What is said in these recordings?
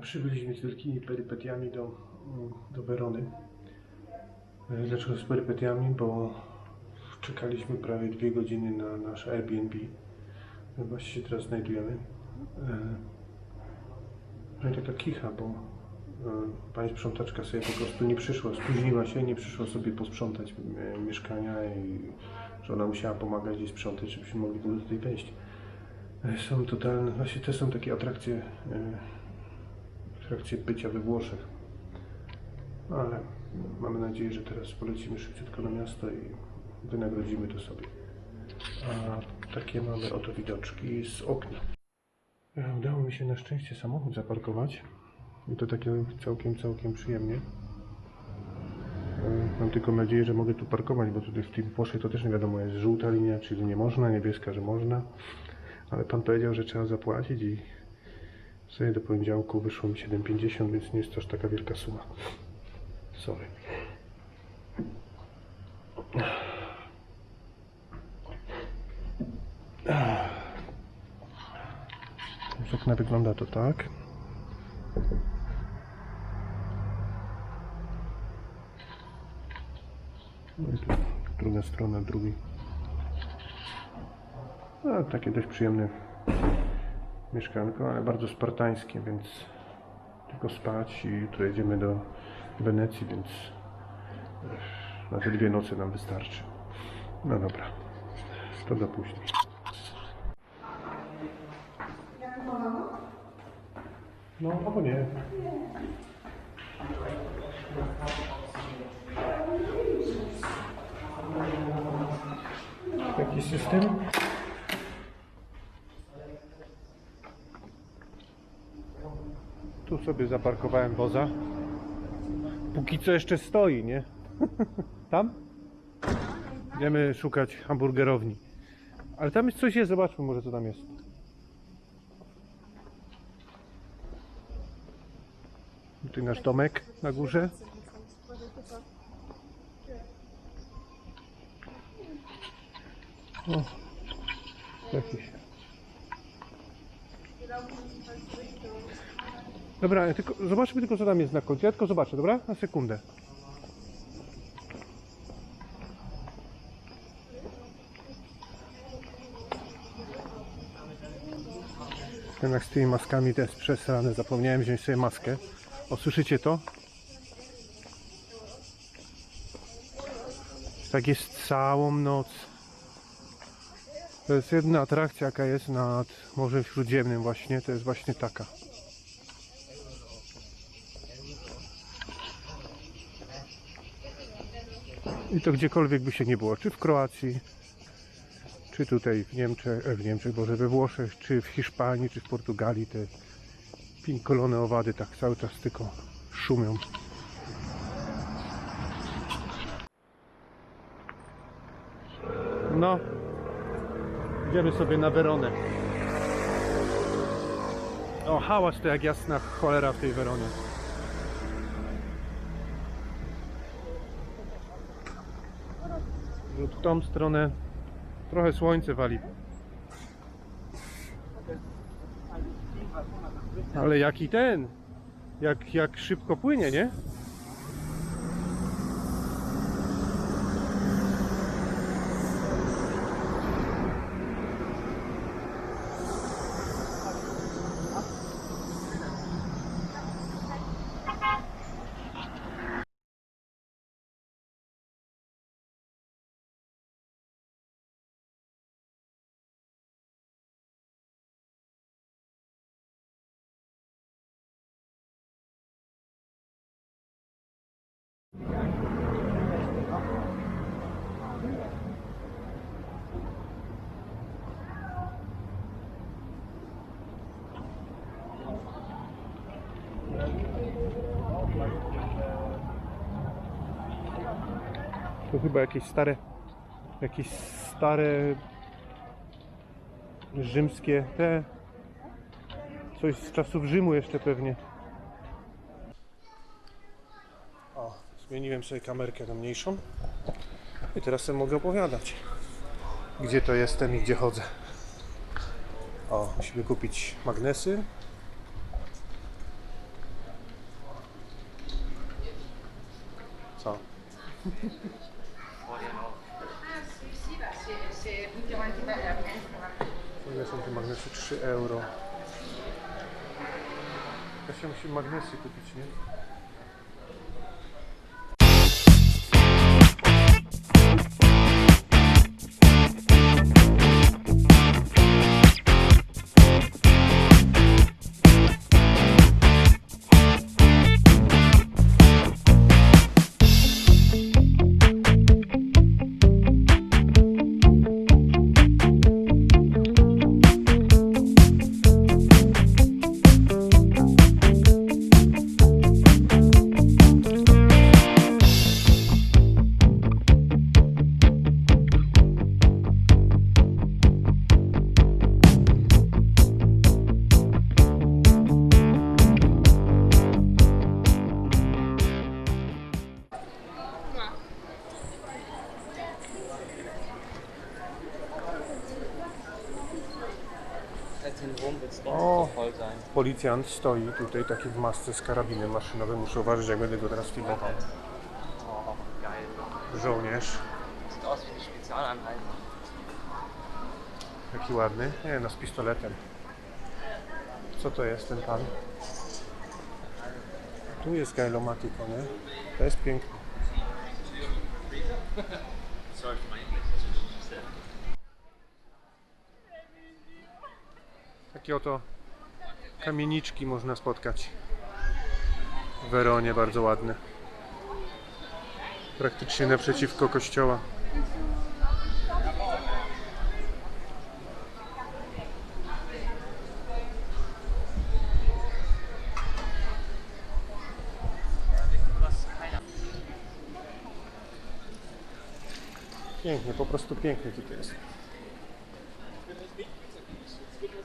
Przybyliśmy z wielkimi perypetiami do, do Werony. E, Dlaczego z perypetiami? Bo czekaliśmy prawie dwie godziny na nasze Airbnb. Właśnie się teraz znajdujemy. E, No i taka kicha, bo e, pani sprzątaczka sobie po prostu nie przyszła, spóźniła się, nie przyszła sobie posprzątać mieszkania i że ona musiała pomagać i sprzątać, żebyśmy mogli ogóle tutaj wejść. Są totalne, właśnie to są takie atrakcje trakcie bycia we Włoszech. Ale mamy nadzieję, że teraz polecimy szybciutko na miasto i wynagrodzimy to sobie. A takie mamy oto widoczki z okna. Udało mi się na szczęście samochód zaparkować. I to takie całkiem, całkiem przyjemnie. Mam tylko nadzieję, że mogę tu parkować, bo tutaj w tym Włoszech to też nie wiadomo, jest żółta linia, czyli nie można, niebieska, że można. Ale pan powiedział, że trzeba zapłacić i sobie do poniedziałku wyszło mi 7,50, więc nie jest aż taka wielka suma. Sorry. Z okna wygląda to tak. No druga strona, drugi. No, takie dość przyjemne mieszkanko, ale bardzo spartańskie, więc tylko spać i jutro jedziemy do Wenecji, więc eh, na te dwie noce nam wystarczy. No dobra, to do później. No, albo nie. Taki system? Sobie zaparkowałem woza. Póki co jeszcze stoi, nie? Tam? Idziemy szukać hamburgerowni. Ale tam jest coś jest, zobaczmy może co tam jest. Tu nasz domek na górze. O, jakiś. Dobra, tylko, zobaczmy tylko co tam jest na końcu. Ja tylko zobaczę, dobra? Na sekundę. Jednak z tymi maskami to jest przesrane. Zapomniałem wziąć sobie maskę. O, słyszycie to? Tak jest całą noc. To jest jedna atrakcja, jaka jest nad Morzem Śródziemnym właśnie. To jest właśnie taka. I to gdziekolwiek by się nie było, czy w Kroacji, czy tutaj w Niemczech, e, w Niemczech, Boże, we Włoszech, czy w Hiszpanii, czy w Portugalii, te pinkolone owady tak cały czas tylko szumią. No, idziemy sobie na Weronę. O, hałas to jak jasna cholera w tej Weronie. Rzut w tą stronę. Trochę słońce wali. Ale jaki ten? Jak, jak szybko płynie, nie? To chyba jakieś stare, jakieś stare rzymskie te coś z czasów Rzymu jeszcze pewnie. Zmieniłem sobie kamerkę na mniejszą i teraz sobie mogę opowiadać, gdzie to jestem i gdzie chodzę. O, musimy kupić magnesy. Co? Ile są te magnesy? 3 euro. Ja się musi magnesy kupić, nie? Policjant stoi tutaj taki w masce z karabinem maszynowym. Muszę uważać, jak będę go teraz filmował. Żołnierz. Jaki ładny. Nie no, z pistoletem. Co to jest ten pan? Tu jest Gailomatico, nie? To jest piękne. Takie oto kamieniczki można spotkać w Weronie, bardzo ładne. Praktycznie naprzeciwko kościoła. Pięknie, po prostu pięknie tutaj jest.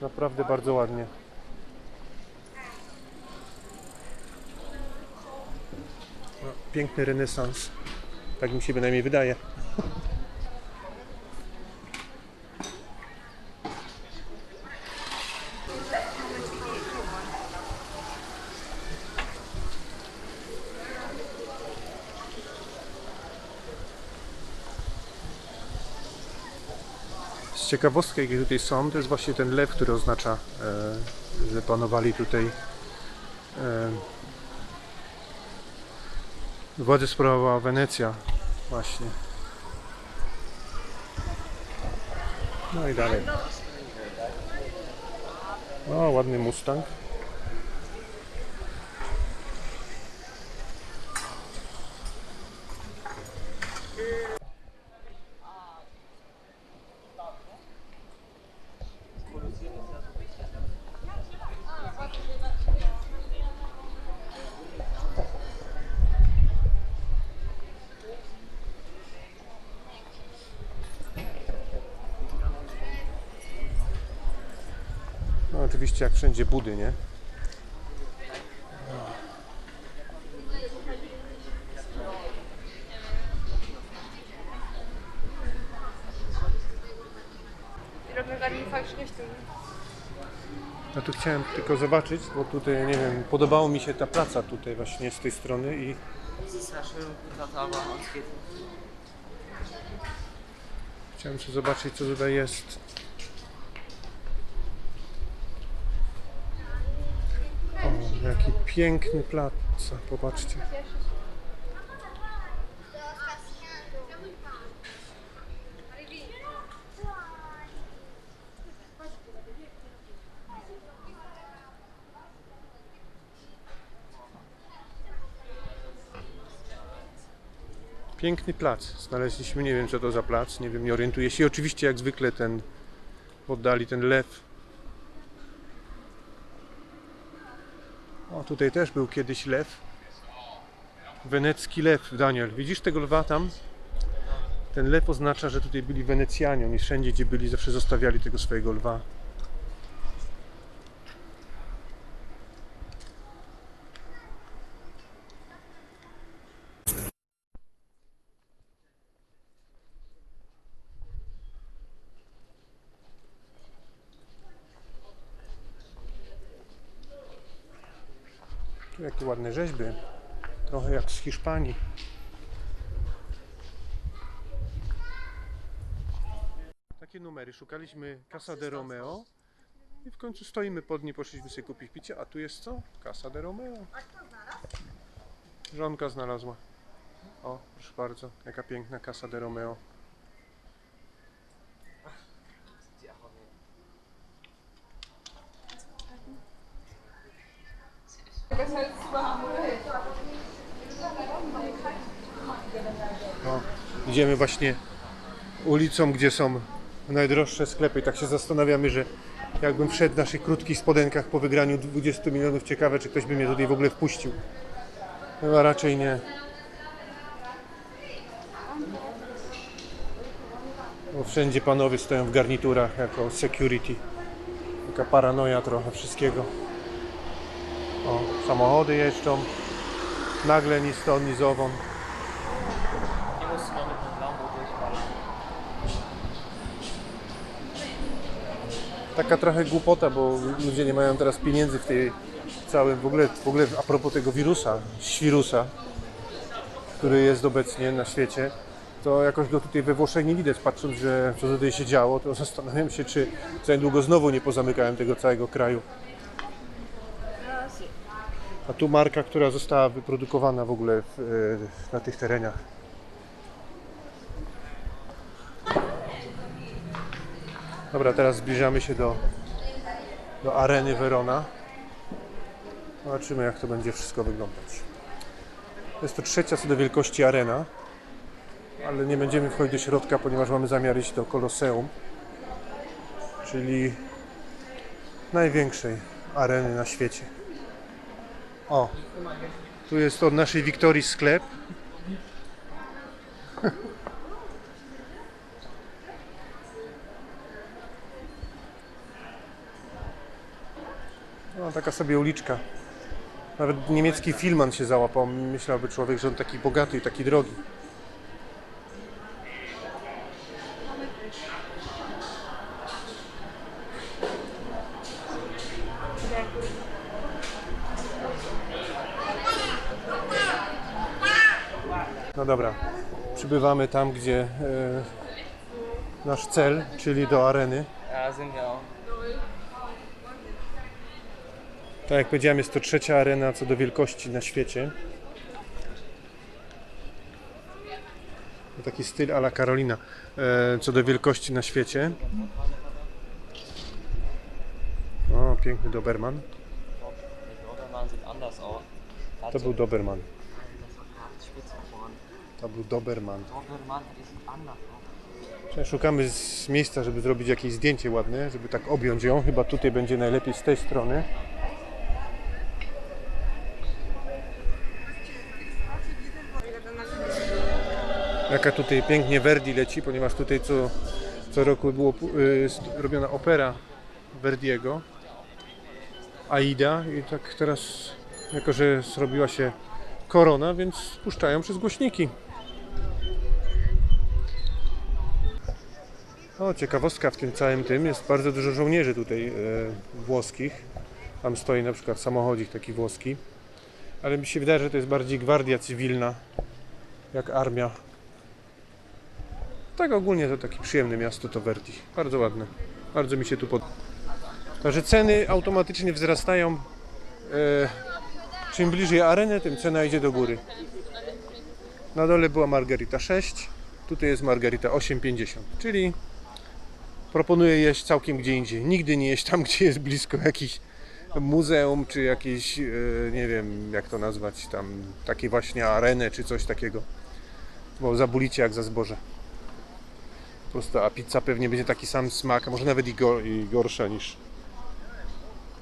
Naprawdę bardzo ładnie. Piękny renesans. Tak mi się bynajmniej wydaje. Z jakie tutaj są, to jest właśnie ten lew, który oznacza, e, że panowali tutaj władzę sprawowała Wenecja właśnie. No i dalej. O, ładny Mustang. No oczywiście jak wszędzie budy, nie? No tu chciałem tylko zobaczyć, bo tutaj, nie wiem, podobało mi się ta praca tutaj właśnie z tej strony i chciałem sobie zobaczyć, co tutaj jest. Jaki piękny plac, popatrzcie. Piękny plac. Znaleźliśmy, nie wiem co to za plac, nie wiem, nie orientuję się. Oczywiście jak zwykle ten oddali ten lew. O, tutaj też był kiedyś lew. Wenecki lew, Daniel. Widzisz tego lwa tam? Ten lew oznacza, że tutaj byli Wenecjanie. Oni wszędzie, gdzie byli, zawsze zostawiali tego swojego lwa. ładne rzeźby, trochę jak z Hiszpanii. Takie numery, szukaliśmy Casa de Romeo i w końcu stoimy pod nim, poszliśmy sobie kupić picie, a tu jest co? Casa de Romeo. Żonka znalazła. O, proszę bardzo, jaka piękna Casa de Romeo. No, idziemy właśnie ulicą, gdzie są najdroższe sklepy i tak się zastanawiamy, że jakbym wszedł w naszych krótkich spodenkach po wygraniu 20 milionów, ciekawe czy ktoś by mnie tutaj w ogóle wpuścił. Chyba raczej nie. Bo wszędzie panowie stoją w garniturach jako security. Taka paranoja trochę wszystkiego. O, samochody jeżdżą. Nagle ni stąd, ni zowąd. Taka trochę głupota, bo ludzie nie mają teraz pieniędzy w tej całym, w ogóle, w ogóle a propos tego wirusa, świrusa, który jest obecnie na świecie, to jakoś go tutaj we Włoszech nie widać, patrząc, że co tutaj się działo, to zastanawiam się, czy za niedługo znowu nie pozamykałem tego całego kraju. A tu marka, która została wyprodukowana w ogóle w, e, na tych terenach. Dobra, teraz zbliżamy się do, do areny Verona. Zobaczymy, jak to będzie wszystko wyglądać. Jest to trzecia co do wielkości arena, ale nie będziemy wchodzić do środka, ponieważ mamy zamiar iść do Koloseum, czyli największej areny na świecie. O, tu jest od naszej Wiktorii sklep. No, taka sobie uliczka. Nawet niemiecki filman się załapał. Myślałby człowiek, że on taki bogaty i taki drogi. No dobra, przybywamy tam, gdzie e, nasz cel, czyli do areny. Tak jak powiedziałem, jest to trzecia arena co do wielkości na świecie. Taki styl ala Karolina e, co do wielkości na świecie. O, piękny Doberman. To był Doberman. To był Doberman. Sieht anders aus. Teraz Szukamy z miejsca, żeby zrobić jakieś zdjęcie ładne, żeby tak objąć ją. Chyba tutaj będzie najlepiej z tej strony. Jaka tutaj pięknie Verdi leci, ponieważ tutaj co, co roku było y, robiona opera Verdiego. Aida i tak teraz, jako że zrobiła się korona, więc puszczają przez głośniki. Ciekawostka w tym całym tym jest bardzo dużo żołnierzy tutaj e, włoskich. Tam stoi na przykład samochodzik taki włoski. Ale mi się wydaje, że to jest bardziej gwardia cywilna, jak armia. Tak ogólnie to takie przyjemne miasto to Verdi. Bardzo ładne. Bardzo mi się tu podoba. Także ceny automatycznie wzrastają. E, czym bliżej areny, tym cena idzie do góry. Na dole była Margarita 6, tutaj jest Margarita 8,50, czyli proponuję jeść całkiem gdzie indziej. Nigdy nie jeść tam, gdzie jest blisko jakiś muzeum, czy jakieś, e, nie wiem jak to nazwać, tam takie właśnie arenę, czy coś takiego. Bo zabulicie jak za zboże. Po prostu, a pizza pewnie będzie taki sam smak, a może nawet i, go, i gorsza niż,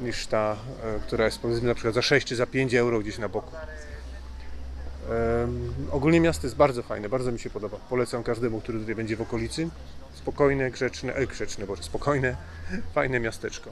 niż ta, e, która jest powiedzmy na przykład za 6 czy za 5 euro gdzieś na boku. Ogólnie miasto jest bardzo fajne, bardzo mi się podoba. Polecam każdemu, który tutaj będzie w okolicy. Spokojne, grzeczne, e, grzeczne, boże, spokojne, fajne miasteczko.